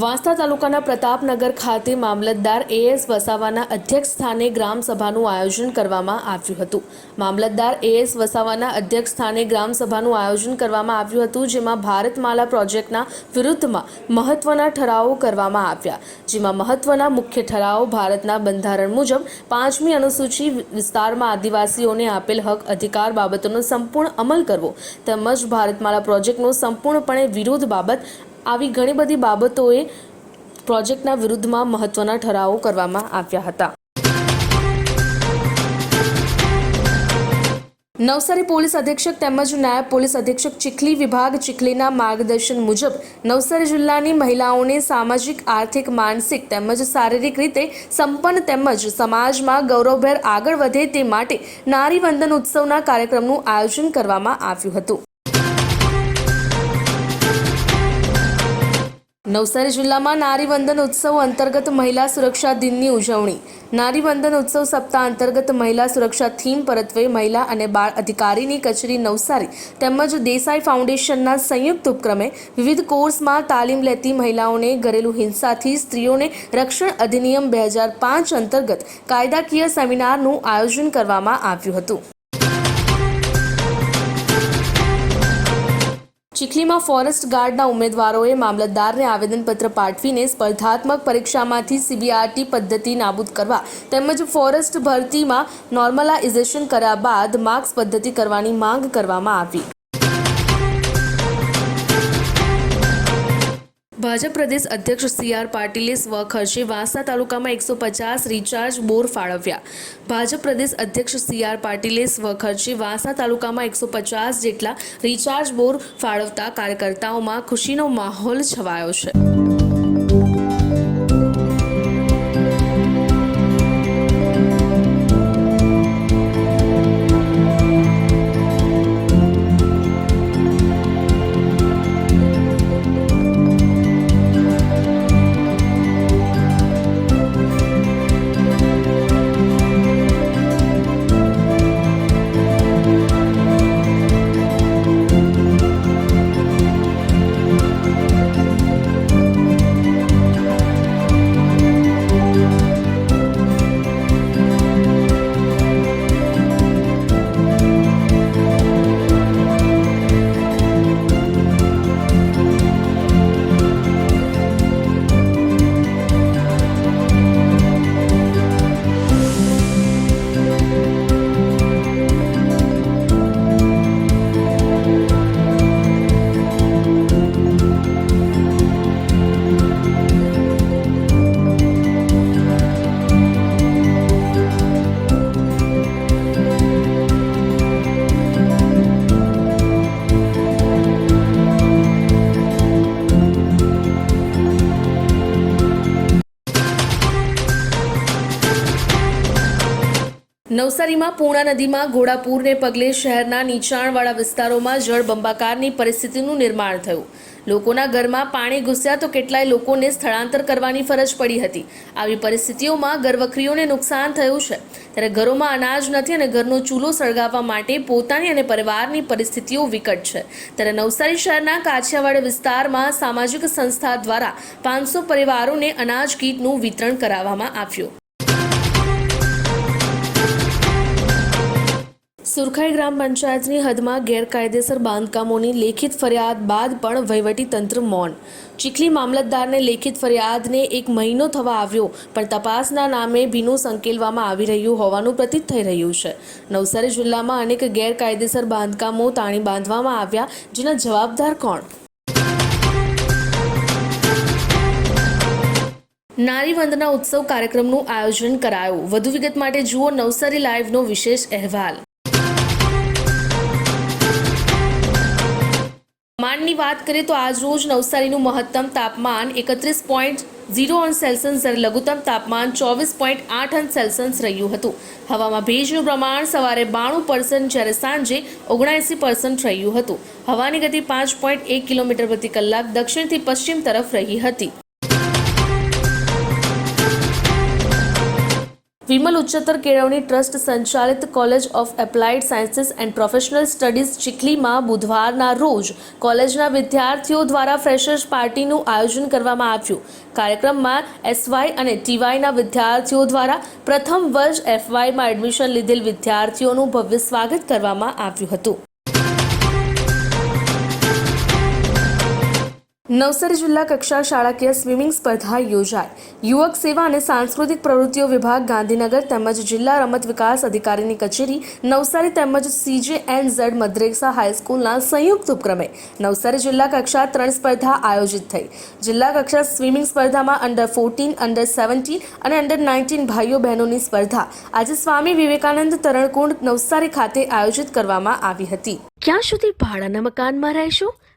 વાંસદા તાલુકાના પ્રતાપનગર ખાતે મામલતદાર એએસ વસાવાના અધ્યક્ષ સ્થાને ગ્રામસભાનું આયોજન કરવામાં આવ્યું હતું. મામલતદાર એએસ વસાવાના અધ્યક્ષ સ્થાને ગ્રામસભાનું આયોજન કરવામાં આવ્યું હતું, જેમાં ભારતમાલા પ્રોજેક્ટના વિરુદ્ધમાં મહત્વના ઠરાવો કરવામાં આવ્યા. જેમાં મહત્વના મુખ્ય ઠરાવો ભારતના બંધારણ મુજબ પાંચમી અનુસૂચિ વિસ્તારમાં આદિવાસીઓને આપેલ હક અધિકાર બાબતોનો સંપૂર્ણ અમલ કરવો તેમજ ભારતમાલા પ્રોજેક્ટનો સંપૂર્ણપણે વિરોધ બાબત આવી ઘણી બધી બાબતોએ પ્રોજેક્ટના વિરુદ્ધમાં મહત્વના ઠરાવો કરવામાં આવ્યા હતા. નવસારી પોલીસ અધિક્ષક તેમજ નાયબ પોલીસ અધિક્ષક ચીખલી વિભાગ ચીખલીના માર્ગદર્શન મુજબ નવસારી જિલ્લાની મહિલાઓને સામાજિક, આર્થિક, માનસિક તેમજ શારીરિક રીતે સંપન્ન તેમજ સમાજમાં ગૌરવભેર આગળ વધે તે માટે નારી વંદન ઉત્સવના કાર્યક્રમનું આયોજન કરવામાં આવ્યું હતું. નવસારી જિલ્લામાં નારી વંદન ઉત્સવ અંતર્ગત મહિલા સુરક્ષા દિનની ઉજવણી. નારી વંદન ઉત્સવ સપ્તાહ અંતર્ગત મહિલા સુરક્ષા થીમ પરત્વે મહિલા અને બાળ અધિકારીની કચેરી નવસારી તેમજ દેસાઈ ફાઉન્ડેશનના સંયુક્ત ઉપક્રમે વિવિધ કોર્સમાં તાલીમ લેતી મહિલાઓને ઘરેલુ હિંસાથી સ્ત્રીઓને રક્ષણ અધિનિયમ બે હજાર પાંચ અંતર્ગત કાયદાકીય સેમિનારનું આયોજન કરવામાં આવ્યું હતું. ચીખલીમાં ફોરેસ્ટ ગાર્ડના ઉમેદવારોએ મામલતદારને આવેદનપત્ર પાઠવીને સ્પર્ધાત્મક પરીક્ષામાંથી સીબીઆરટી પદ્ધતિ નાબૂદ કરવા તેમજ ફોરેસ્ટ ભરતીમાં નોર્મલાઇઝેશન કર્યા બાદ માર્ક્સ પદ્ધતિ કરવાની માંગ કરવામાં આવી. ભાજપ પ્રદેશ અધ્યક્ષ સી આર પાટીલે સ્વખર્ચે વાંસદા તાલુકામાં એકસો પચાસ રિચાર્જ બોર ફાળવ્યા. ભાજપ પ્રદેશ અધ્યક્ષ સી આર પાટીલે સ્વખર્ચે વાંસદા તાલુકામાં એકસો પચાસ જેટલા રિચાર્જ બોર ફાળવતા કાર્યકર્તાઓમાં ખુશીનો માહોલ છવાયો છે. નવસારીમાં પૂર્ણા નદીમાં ઘોડાપૂરને પગલે શહેરના નીચાણવાળા વિસ્તારોમાં જળબંબાકારની પરિસ્થિતિનું નિર્માણ થયું. લોકોના ઘરમાં પાણી ઘૂસ્યા તો કેટલાય લોકોને સ્થળાંતર કરવાની ફરજ પડી હતી. આવી પરિસ્થિતિઓમાં ઘરવખરીઓને નુકસાન થયું છે. ત્યારે ઘરોમાં અનાજ નથી અને ઘરનો ચૂલો સળગાવવા માટે પોતાની અને પરિવારની પરિસ્થિતિઓ વિકટ છે. ત્યારે નવસારી શહેરના કાછિયાવાડ વિસ્તારમાં સામાજિક સંસ્થા દ્વારા પાંચસો પરિવારોને અનાજ કીટનું વિતરણ કરાવવામાં આવ્યું. સુરખાઈ ગ્રામ પંચાયતની હદમાં ગેરકાયદેસર બાંધકામોની લેખિત ફરિયાદ બાદ પણ વહીવટી તંત્ર મૌન. ચીખલી મામલતદારને લેખિત ફરિયાદને એક મહિનો થવા આવ્યો, પણ તપાસના નામે ભીનું સંકેલવામાં આવી રહ્યું હોવાનું પ્રતીત થઈ રહ્યું છે. નવસારી જિલ્લામાં અનેક ગેરકાયદેસર બાંધકામો તાણી બાંધવામાં આવ્યા, જેના જવાબદાર કોણ? નારી વંદના ઉત્સવ કાર્યક્રમનું આયોજન કરાયું. વધુ વિગત માટે જુઓ નવસારી લાઈવનો વિશેષ અહેવાલ. વાત કરીએ તો આજ રોજ નવસારીનું મહત્તમ તાપમાન એકત્રીસ પોઈન્ટ ઝીરો અંશ સેલ્સિયસ જ્યારે લઘુત્તમ તાપમાન ચોવીસ પોઈન્ટ આઠ અંશ સેલ્સિયસ રહ્યું હતું. હવામાં ભેજનું પ્રમાણ સવારે બાણું પર્સન્ટ જ્યારે સાંજે ઓગણએંસી પર્સન્ટ રહ્યું હતું. હવાની ગતિ પાંચ પોઈન્ટ એક કિલોમીટર પ્રતિ કલાક દક્ષિણથી પશ્ચિમ તરફ રહી હતી. વિમલ ઉચ્ચતર કેળવણી ટ્રસ્ટ સંચાલિત college of applied sciences and professional studies ચીખલીમાં બુધવારના રોજ કોલેજના વિદ્યાર્થીઓ દ્વારા ફ્રેશર્સ પાર્ટીનું આયોજન કરવામાં આવ્યું. કાર્યક્રમમાં એસવાય અને ટીવાયના વિદ્યાર્થીઓ દ્વારા પ્રથમ વર્ષ એફવાયમાં એડમિશન લીધેલ વિદ્યાર્થીઓનું ભવ્ય સ્વાગત કરવામાં આવ્યું હતું. નવસારી જિલ્લા કક્ષા શાળાકીય સ્વિમિંગ સ્પર્ધા યોજાઈ. યુવક સેવા અને સાંસ્કૃતિક પ્રવૃત્તિઓ વિભાગ ગાંધીનગર તેમજ જિલ્લા રમત વિકાસ અધિકારીની કચેરી, નવસારી તેમજ સીજે એન ઝેડ મદ્રેસા હાઈસ્કૂલના સંયુક્ત ઉપક્રમે નવસારી જિલ્લા કક્ષા ત્રણ સ્પર્ધા આયોજિત થઈ. જિલ્લા કક્ષા સ્વિમિંગ સ્પર્ધામાં અંડર ફોર્ટીન અંડર સેવન્ટીન અને અંડર નાઇન્ટીન ભાઈઓ બહેનોની સ્પર્ધા આજે સ્વામી વિવેકાનંદ તરણકુંડ નવસારી ખાતે આયોજિત કરવામાં આવી હતી. ક્યાં સુધી ભાડાના મકાનમાં રહેશો?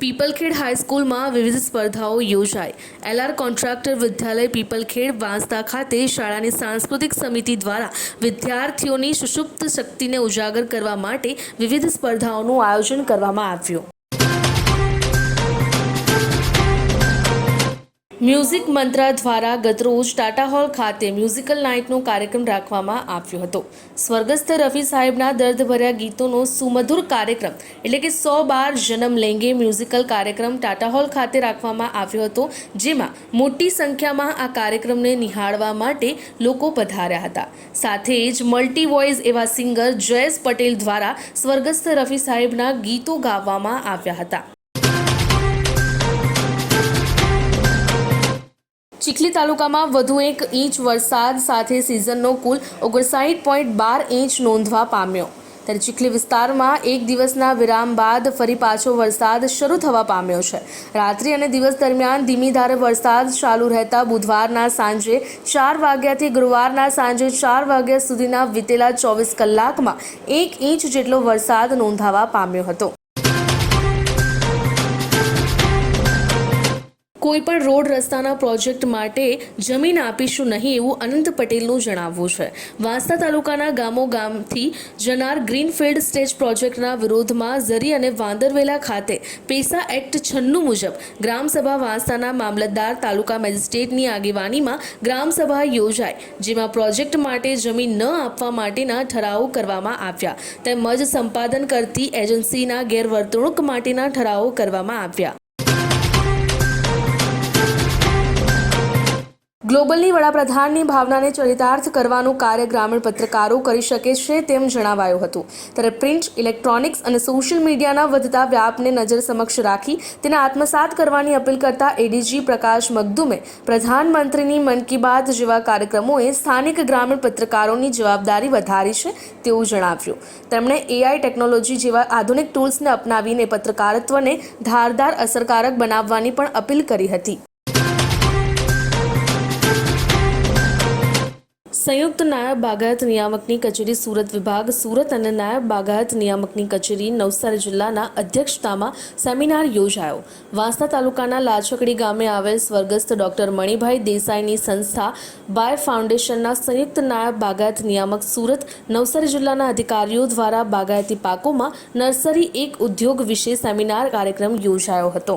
Piplkhed હાઈસ્કૂલમાં વિવિધ સ્પર્ધાઓ યોજાઈ. એલઆર કોન્ટ્રાક્ટર વિદ્યાલય પીપલખેડ વાંસદા ખાતે શાળાની સાંસ્કૃતિક સમિતિ દ્વારા વિદ્યાર્થીઓની સુષુપ્ત શક્તિને ઉજાગર કરવા માટે વિવિધ સ્પર્ધાઓનું આયોજન કરવામાં આવ્યું. મ્યુઝિક મંત્રા દ્વારા ગતરોજ ટાટા હોલ ખાતે મ્યુઝિકલ નાઇટનો કાર્યક્રમ રાખવામાં આવ્યો હતો. સ્વર્ગસ્થ રફી સાહેબના દર્દભર્યા ગીતોનો સુમધુર કાર્યક્રમ, એટલે કે સો બાર જન્મ લેંગે મ્યુઝિકલ કાર્યક્રમ ટાટા હોલ ખાતે રાખવામાં આવ્યો હતો, જેમાં મોટી સંખ્યામાં આ કાર્યક્રમને નિહાળવા માટે લોકો પધાર્યા હતા. સાથે જ મલ્ટી વોઇસ એવા સિંગર જયેશ પટેલ દ્વારા સ્વર્ગસ્થ રફી સાહેબના ગીતો ગાવામાં આવ્યા હતા. ચીખલી તાલુકામાં વધુ એક ઇંચ વરસાદ સાથે સિઝનનો કુલ ઓગણસાઠ પોઈન્ટ બાર ઇંચ નોંધવા પામ્યો. ત્યારે ચીખલી વિસ્તારમાં એક દિવસના વિરામ બાદ ફરી પાછો વરસાદ શરૂ થવા પામ્યો છે. રાત્રિ અને દિવસ દરમિયાન ધીમી ધારે વરસાદ ચાલુ રહેતા બુધવારના સાંજે ચાર વાગ્યાથી ગુરુવારના સાંજે ચાર વાગ્યા સુધીના વીતેલા ચોવીસ કલાકમાં એક ઇંચ જેટલો વરસાદ નોંધાવા પામ્યો હતો. કોઈપણ રોડ રસ્તાના પ્રોજેક્ટ માટે જમીન આપીશું નહીં એવું અનંત પટેલનું જણાવવું છે. વાંસદા તાલુકાના ગામો ગામથી જનાર ગ્રીનફિલ્ડ સ્ટેજ પ્રોજેક્ટના વિરોધમાં ઝરી અને વાંદરવેલા ખાતે પેસા એક્ટ છન્નું મુજબ ગ્રામસભા વાંસદાના મામલતદાર તાલુકા મેજિસ્ટ્રેટની આગેવાનીમાં ગ્રામસભા યોજાઈ, જેમાં પ્રોજેક્ટ માટે જમીન ન આપવા માટેના ઠરાવો કરવામાં આવ્યા તેમજ સંપાદન કરતી એજન્સીના ગેરવર્તણૂક માટેના ઠરાવો કરવામાં આવ્યા. ગ્લોબલની વડાપ્રધાનની ભાવનાને ચરિતાર્થ કરવાનું કાર્ય ગ્રામીણ પત્રકારો કરી શકે છે તેમ જણાવાયું હતું. ત્યારે પ્રિન્ટ, ઇલેક્ટ્રોનિક્સ અને સોશિયલ મીડિયાના વધતા વ્યાપને નજર સમક્ષ રાખી તેને આત્મસાત કરવાની અપીલ કરતા એડીજી પ્રકાશ મગદુમે પ્રધાનમંત્રીની મન કી બાત જેવા કાર્યક્રમોએ સ્થાનિક ગ્રામીણ પત્રકારોની જવાબદારી વધારી છે તેવું જણાવ્યું. તેમણે એઆઈ ટેકનોલોજી જેવા આધુનિક ટૂલ્સને અપનાવીને પત્રકારત્વને ધારદાર અસરકારક બનાવવાની પણ અપીલ કરી હતી. સંયુક્ત નાયબ બાગાયત નિયામકની કચેરી સુરત વિભાગ, સુરત અને નાયબ બાગાયત નિયામકની કચેરી નવસારી જિલ્લાના અધ્યક્ષતામાં સેમિનાર યોજાયો. વાંસદા તાલુકાના લાછકડી ગામે આવેલ સ્વર્ગસ્થ ડોક્ટર મણિભાઈ દેસાઈની સંસ્થા બાય ફાઉન્ડેશનના સંયુક્ત નાયબ બાગાયત નિયામક સુરત નવસારી જિલ્લાના અધિકારીઓ દ્વારા બાગાયતી પાકોમાં નર્સરી એક ઉદ્યોગ વિશે સેમિનાર કાર્યક્રમ યોજાયો હતો.